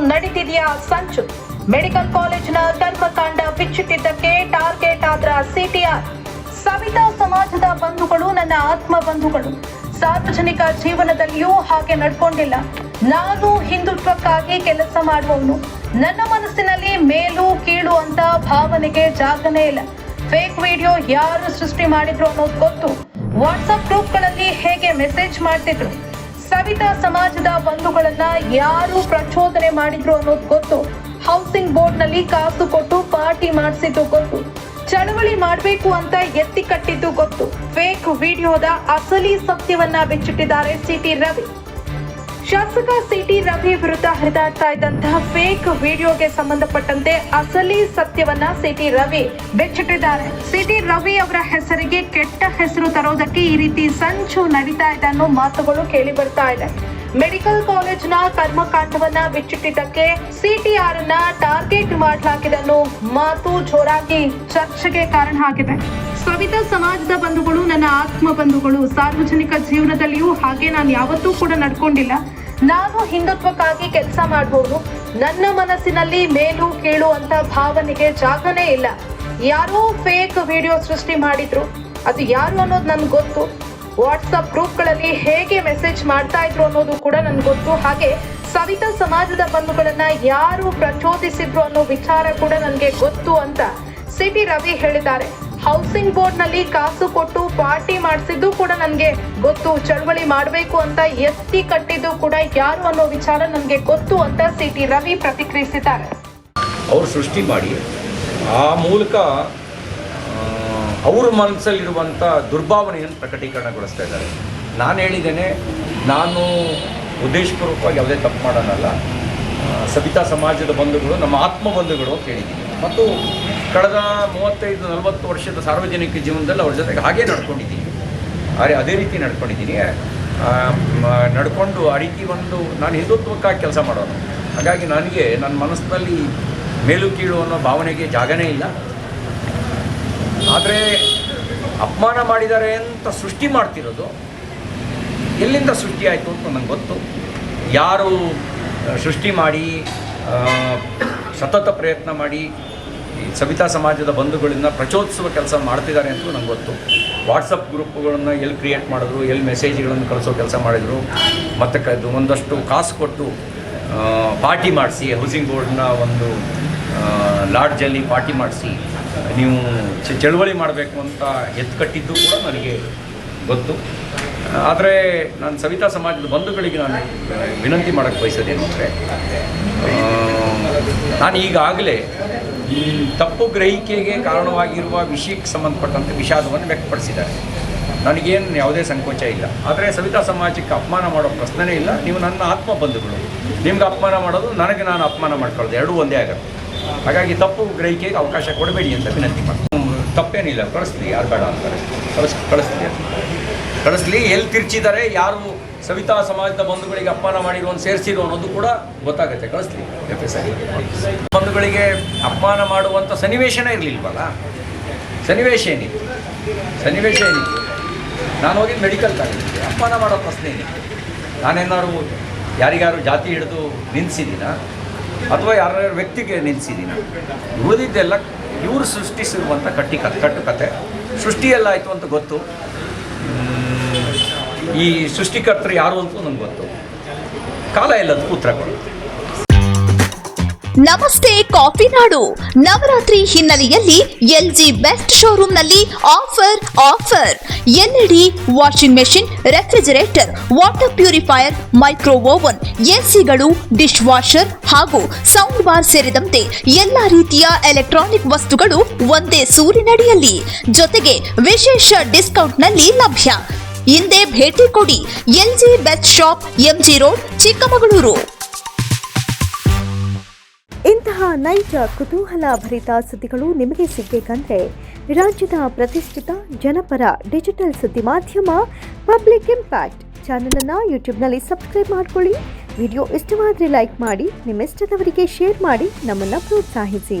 ನಡೀತಿದೆಯಾ ಸಂಚು? ಮೆಡಿಕಲ್ ಕಾಲೇಜಿನ ಕರ್ಮಕಾಂಡ ಬಿಚ್ಚಿಟ್ಟಿದ್ದಕ್ಕೆ ಟಾರ್ಗೆಟ್ ಆದ್ರ ಸಿಟಿಆರ್. ಸವಿತಾ ಸಮಾಜದ ಬಂಧುಗಳು ನನ್ನ ಆತ್ಮ ಬಂಧುಗಳು ಸಾರ್ವಜನಿಕ ಜೀವನದಲ್ಲಿಯೂ ಹಾಗೆ ನಡ್ಕೊಂಡಿಲ್ಲ. ನಾನು ಹಿಂದುತ್ವಕ್ಕಾಗಿ ಕೆಲಸ ಮಾಡುವವನು. ನನ್ನ ಮನಸ್ಸಿನಲ್ಲಿ ಮೇಲು ಕೀಳು ಅಂತ ಭಾವನೆಗೆ ಜಾಗನೇ ಇಲ್ಲ. ಫೇಕ್ ವಿಡಿಯೋ ಯಾರು ಸೃಷ್ಟಿ ಮಾಡಿದ್ರು ಅನ್ನೋದು ಗೊತ್ತು. ವಾಟ್ಸಪ್ ಗ್ರೂಪ್ಗಳಲ್ಲಿ ಹೇಗೆ ಮೆಸೇಜ್ ಮಾಡ್ತಿದ್ರು? ಸವಿತಾ ಸಮಾಜದ ಬಂಧುಗಳನ್ನ ಯಾರು ಪ್ರಚೋದನೆ ಮಾಡಿದ್ರು ಅನ್ನೋದು ಗೊತ್ತು. ಹೌಸಿಂಗ್ ಬೋರ್ಡ್ನಲ್ಲಿ ಕಾಸು ಕೊಟ್ಟು ಪಾರ್ಟಿ ಮಾಡಿಸಿದ್ದು ಗೊತ್ತು. ಚಳವಳಿ ಮಾಡಬೇಕು ಅಂತ ಎತ್ತಿ ಕಟ್ಟಿದ್ದು ಗೊತ್ತು. ಫೇಕ್ ವಿಡಿಯೋದ ಅಸಲಿ ಸತ್ಯವನ್ನ ಬಿಚ್ಚಿಟ್ಟಿದ್ದಾರೆ ಸಿಟಿ ರವಿ. ಶಾಸಕ ಸಿಟಿ ರವಿ ವಿರುದ್ಧ ಹರಿದಾಡ್ತಾ ಇದ್ದಂತಹ ಫೇಕ್ ವಿಡಿಯೋಗೆ ಸಂಬಂಧಪಟ್ಟಂತೆ ಅಸಲಿ ಸತ್ಯವನ್ನ ಸಿಟಿ ರವಿ ಬೆಚ್ಚಿಟ್ಟಿದ್ದಾರೆ. ಸಿಟಿ ರವಿ ಅವರ ಹೆಸರಿಗೆ ಕೆಟ್ಟ ಹೆಸರು ತರೋದಕ್ಕೆ ಈ ರೀತಿ ಸಂಚು ನಡೀತಾ ಇದೆ ಅನ್ನೋ ಮಾತುಗಳು ಕೇಳಿ ಬರ್ತಾ ಇದೆ. ಮೆಡಿಕಲ್ ಕಾಲೇಜ್ನ ಕರ್ಮಕಾಂಡವನ್ನ ಬಿಚ್ಚಿಟ್ಟಿದ್ದಕ್ಕೆ ಸಿಟಿಆರ್ ಅನ್ನ ಟಾರ್ಗೆಟ್ ಮಾಡಲಾಗಿದೆ ಅನ್ನೋ ಮಾತು ಜೋರಾಗಿ ಚರ್ಚೆಗೆ ಕಾರಣ ಆಗಿದೆ. ಸವಿತಾ ಸಮಾಜದ ಬಂಧುಗಳು, ನನ್ನ ಆತ್ಮ ಬಂಧುಗಳು. ಸಾರ್ವಜನಿಕ ಜೀವನದಲ್ಲಿಯೂ ಹಾಗೆ ನಾನು ಯಾವತ್ತೂ ಕೂಡ ನಡ್ಕೊಂಡಿಲ್ಲ. ನಾನು ಹಿಂದುತ್ವಕ್ಕಾಗಿ ಕೆಲಸ ಮಾಡಬಹುದು ನನ್ನ ಮನಸ್ಸಿನಲ್ಲಿ ಮೇಲು ಕೀಳು ಅಂತ ಭಾವನೆಗೆ ಜಾಗನೇ ಇಲ್ಲ. ಯಾರೋ ಫೇಕ್ ವಿಡಿಯೋ ಸೃಷ್ಟಿ ಮಾಡಿದ್ರು. ಅದು ಯಾರು ಅನ್ನೋದು ನನ್ಗೆ ಗೊತ್ತು. ವಾಟ್ಸಪ್ ಗ್ರೂಪ್ಗಳಲ್ಲಿ ಹೇಗೆ ಮೆಸೇಜ್ ಮಾಡ್ತಾ ಇದ್ರು ಅನ್ನೋದು ಕೂಡ ನನ್ಗೆ ಗೊತ್ತು. ಹಾಗೆ ಸವಿತಾ ಸಮಾಜದ ಬಂಧುಗಳನ್ನ ಯಾರು ಪ್ರಚೋದಿಸಿದ್ರು ಅನ್ನೋ ವಿಚಾರ ಕೂಡ ನನಗೆ ಗೊತ್ತು ಅಂತ ಸಿಟಿ ರವಿ ಹೇಳಿದ್ದಾರೆ. ಹೌಸಿಂಗ್ ಬೋರ್ಡ್ನಲ್ಲಿ ಕಾಸು ಕೊಟ್ಟು ಪಾರ್ಟಿ ಮಾಡಿಸಿದ್ದು ಕೂಡ ನನಗೆ ಗೊತ್ತು. ಚಳವಳಿ ಮಾಡಬೇಕು ಅಂತ ಎತ್ತಿ ಕಟ್ಟಿದ್ದು ಕೂಡ ಯಾರು ಅನ್ನೋ ವಿಚಾರ ನನಗೆ ಗೊತ್ತು ಅಂತ ಸಿಟಿ ರವಿ ಪ್ರತಿಕ್ರಿಯಿಸಿದ್ದಾರೆ. ಅವರು ಸೃಷ್ಟಿ ಮಾಡಿ ಆ ಮೂಲಕ ಅವ್ರ ಮನಸ್ಸಲ್ಲಿರುವಂಥ ದುರ್ಭಾವನೆಯನ್ನು ಪ್ರಕಟೀಕರಣಗೊಳಿಸ್ತಾ ಇದ್ದಾರೆ. ನಾನು ಹೇಳಿದ್ದೇನೆ, ನಾನು ಉದ್ದೇಶಪೂರ್ವಕವಾಗಿ ಯಾವುದೇ ತಪ್ಪು ಮಾಡೋಣಲ್ಲ ಸವಿತಾ ಸಮಾಜದ ಬಂಧುಗಳು, ನಮ್ಮ ಆತ್ಮ ಬಂಧುಗಳು ಅಂತ ಹೇಳಿದ್ದೀನಿ. ಮತ್ತು ಕಳೆದ ಮೂವತ್ತೈದು, ನಲವತ್ತು ವರ್ಷದ ಸಾರ್ವಜನಿಕ ಜೀವನದಲ್ಲಿ ಅವ್ರ ಜೊತೆಗೆ ಹಾಗೆ ನಡ್ಕೊಂಡಿದ್ದೀನಿ. ಅರೆ ಅದೇ ರೀತಿ ನಡ್ಕೊಂಡಿದ್ದೀನಿ. ನಡ್ಕೊಂಡು ಆ ರೀತಿ ಒಂದು ನಾನು ಹಿಂದುತ್ವಕ್ಕಾಗಿ ಕೆಲಸ ಮಾಡೋದು. ಹಾಗಾಗಿ ನನಗೆ, ನನ್ನ ಮನಸ್ಸಿನಲ್ಲಿ ಮೇಲು ಕೀಳು ಅನ್ನೋ ಭಾವನೆಗೆ ಜಾಗನೇ ಇಲ್ಲ. ಆದರೆ ಅಪಮಾನ ಮಾಡಿದ್ದಾರೆ ಅಂತ ಸೃಷ್ಟಿ ಮಾಡ್ತಿರೋದು, ಎಲ್ಲಿಂದ ಸೃಷ್ಟಿ ಆಯಿತು ಅಂತ ನನಗೆ ಗೊತ್ತು. ಯಾರು ಸೃಷ್ಟಿ ಮಾಡಿ ಸತತ ಪ್ರಯತ್ನ ಮಾಡಿ ಸವಿತಾ ಸಮಾಜದ ಬಂಧುಗಳಿಂದ ಪ್ರಚೋದಿಸುವ ಕೆಲಸ ಮಾಡ್ತಿದ್ದಾರೆ ಅಂತ ನಂಗೆ ಗೊತ್ತು. ವಾಟ್ಸಪ್ ಗ್ರೂಪ್ಗಳನ್ನು ಎಲ್ಲಿ ಕ್ರಿಯೇಟ್ ಮಾಡಿದ್ರು, ಎಲ್ಲಿ ಮೆಸೇಜ್ಗಳನ್ನು ಕಳಿಸೋ ಕೆಲಸ ಮಾಡಿದರು, ಮತ್ತು ಕ ಇದು ಒಂದಷ್ಟು ಕಾಸು ಕೊಟ್ಟು ಪಾರ್ಟಿ ಮಾಡಿಸಿ ಹೌಸಿಂಗ್ ಬೋರ್ಡ್ನ ಒಂದು ಲಾಡ್ಜಲ್ಲಿ ಪಾರ್ಟಿ ಮಾಡಿಸಿ, ನೀವು ಚಳುವಳಿ ಮಾಡಬೇಕು ಅಂತ ಎತ್ತು ಕಟ್ಟಿದ್ದು ಕೂಡ ನನಗೆ ಗೊತ್ತು. ಆದರೆ ನಾನು ಸವಿತಾ ಸಮಾಜದ ಬಂಧುಗಳಿಗೆ ನಾನು ವಿನಂತಿ ಮಾಡೋಕ್ಕೆ ಬಯಸೋದೇನು ಅಂದರೆ ನಾನು ಈಗಾಗಲೇ ಈ ತಪ್ಪು ಗ್ರಹಿಕೆಗೆ ಕಾರಣವಾಗಿರುವ ವಿಷಯಕ್ಕೆ ಸಂಬಂಧಪಟ್ಟಂತೆ ವಿಷಾದವನ್ನು ವ್ಯಕ್ತಪಡಿಸಿದ್ದಾರೆ. ನನಗೇನು ಯಾವುದೇ ಸಂಕೋಚ ಇಲ್ಲ. ಆದರೆ ಸವಿತಾ ಸಮಾಜಕ್ಕೆ ಅಪಮಾನ ಮಾಡೋ ಪ್ರಶ್ನೆನೇ ಇಲ್ಲ. ನೀವು ನನ್ನ ಆತ್ಮ ಬಂಧುಗಳು. ನಿಮ್ಗೆ ಅಪಮಾನ ಮಾಡೋದು, ನನಗೆ ನಾನು ಅಪಮಾನ ಮಾಡ್ಕೊಳ್ಳೋದು. ಎರಡೂ ಒಂದೇ ಆಗುತ್ತೆ. ಹಾಗಾಗಿ ತಪ್ಪು ಗ್ರಹಿಕೆಗೆ ಅವಕಾಶ ಕೊಡಬೇಡಿ ಅಂತ ವಿನಂತಿ ಮಾಡ್ತೀನಿ. ತಪ್ಪೇನಿಲ್ಲ. ಕಳಿಸ್ಲಿ ಯಾರು ಬೇಡ ಅಂತಾರೆ. ಕಳಿಸ್ ಕಳಿಸ್ತೀವಿ ಅಂತ ಕಳಿಸ್ಲಿ, ಎಲ್ಲಿ ತಿರ್ಚಿದ್ದಾರೆ ಯಾರು ಸವಿತಾ ಸಮಾಜದ ಬಂಧುಗಳಿಗೆ ಅಪಮಾನ ಒಂದು ಸೇರಿಸಿರೋ ಅನ್ನೋದು ಕೂಡ ಗೊತ್ತಾಗುತ್ತೆ. ಕಳಿಸ್ಲಿ, ಎಫ್ ಎಸ್ ಐ ಬಂಧುಗಳಿಗೆ ಅಪಮಾನ ಮಾಡುವಂಥ ಸನ್ನಿವೇಶನೇ ಇರಲಿಲ್ವಲ್ಲ? ಸನ್ನಿವೇಶ ಏನಿತ್ತು? ಸನ್ನಿವೇಶ ಏನಿತ್ತು? ನಾನು ಹೋಗಿ ಮೆಡಿಕಲ್ ಕಾಲೇಜಿಗೆ ಅಪಮಾನ ಮಾಡೋ ಪ್ರಶ್ನೆ ಏನಿತ್ತು? ನಾನೇನಾದ್ರು ಯಾರಿಗಾರು ಜಾತಿ ಹಿಡಿದು ನಿಲ್ಲಿಸಿದ್ದೀನ ಅಥವಾ ಯಾರ್ಯಾರ ವ್ಯಕ್ತಿಗೆ ನಿಲ್ಲಿಸಿದ್ದೀನ ಉಳಿದಿದ್ದೆಲ್ಲ ಇವರು ಸೃಷ್ಟಿಸಿರುವಂಥ ಕಟ್ಟಿ ಕಟ್ಟು ಕತೆ ಸೃಷ್ಟಿಯೆಲ್ಲ ಆಯಿತು ಅಂತ ಗೊತ್ತು. ಈ ಸೃಷ್ಟಿಕರ್ತರು ಯಾರು ಅಂತ ನನಗೆ ಗೊತ್ತು. ಕಾಲ ಎಲ್ಲದಕ್ಕೂ ಉತ್ತರ ಕೊಡುತ್ತೆ ನಮಸ್ತೆ, ಕಾಫಿ ನಾಡು. ನವರಾತ್ರಿ ಹಿನ್ನೆಲೆಯಲ್ಲಿ L G best ಶೋರೂಮ್ನಲ್ಲಿ offer offer. LED washing machine, refrigerator, water purifier, micro oven ಎಸಿಗಳು dish washer ಹಾಗೂ ಸೌಂಡ್ ಬಾರ್ ಸೇರಿದಂತೆ ಎಲ್ಲ ರೀತಿಯ ಎಲೆಕ್ಟ್ರಾನಿಕ್ ವಸ್ತುಗಳು ಒಂದೇ ಸೂರಿನಡಿಯಲ್ಲಿ. ಜೊತೆಗೆ ವಿಶೇಷ ಡಿಸ್ಕೌಂಟ್ನಲ್ಲಿ ಲಭ್ಯ. ಹಿಂದೆ ಭೇಟಿ ಕೊಡಿ L G best shop M G road, Chikkamagaluru. ಇಂತಹ ನೈಜ, ಕುತೂಹಲ ಭರಿತ ಸುದ್ದಿಗಳು ನಿಮಗೆ ಸಿಗಬೇಕಂದ್ರೆ ರಾಜ್ಯದ ಪ್ರತಿಷ್ಠಿತ ಜನಪರ ಡಿಜಿಟಲ್ ಸುದ್ದಿ ಮಾಧ್ಯಮ ಪಬ್ಲಿಕ್ ಇಂಪ್ಯಾಕ್ಟ್ ಚಾನಲನ್ನು ಯೂಟ್ಯೂಬ್ನಲ್ಲಿ ಸಬ್ಸ್ಕ್ರೈಬ್ ಮಾಡ್ಕೊಳ್ಳಿ. ವಿಡಿಯೋ ಇಷ್ಟವಾದರೆ ಲೈಕ್ ಮಾಡಿ ನಿಮ್ಮ ಇಷ್ಟದವರಿಗೆ ಶೇರ್ ಮಾಡಿ, ನಮ್ಮನ್ನು ಪ್ರೋತ್ಸಾಹಿಸಿ.